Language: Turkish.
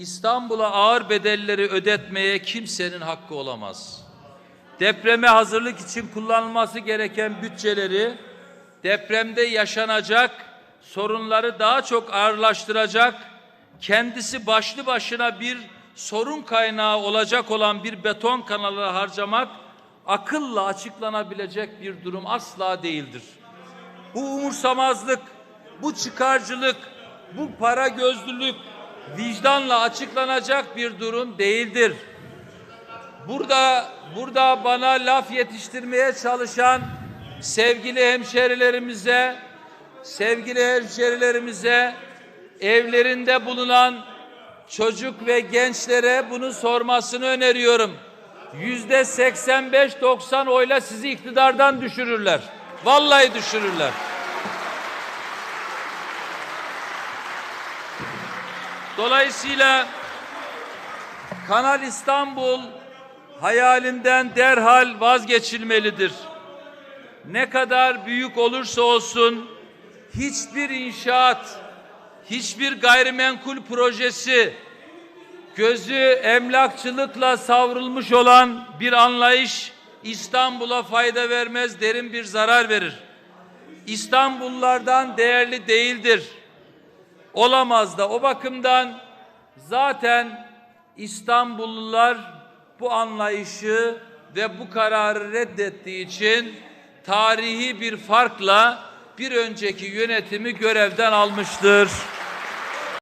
İstanbul'a ağır bedelleri ödetmeye kimsenin hakkı olamaz. Depreme hazırlık için kullanılması gereken bütçeleri depremde yaşanacak sorunları daha çok ağırlaştıracak, kendisi başlı başına bir sorun kaynağı olacak olan bir beton kanalı harcamak akılla açıklanabilecek bir durum asla değildir. Bu umursamazlık, bu çıkarcılık, bu para gözlülük vicdanla açıklanacak bir durum değildir. Burada burada bana laf yetiştirmeye çalışan sevgili hemşerilerimize, sevgili hemşerilerimize evlerinde bulunan çocuk ve gençlere bunu sormasını öneriyorum. Yüzde 85-90 oyla sizi iktidardan düşürürler. Vallahi düşürürler. Dolayısıyla Kanal İstanbul hayalinden derhal vazgeçilmelidir. Ne kadar büyük olursa olsun hiçbir inşaat, hiçbir gayrimenkul projesi gözü emlakçılıkla savrulmuş olan bir anlayış İstanbul'a fayda vermez, derin bir zarar verir. İstanbullulardan değerli değildir. Olamaz da o bakımdan zaten İstanbullular bu anlayışı ve bu kararı reddettiği için tarihi bir farkla bir önceki yönetimi görevden almıştır.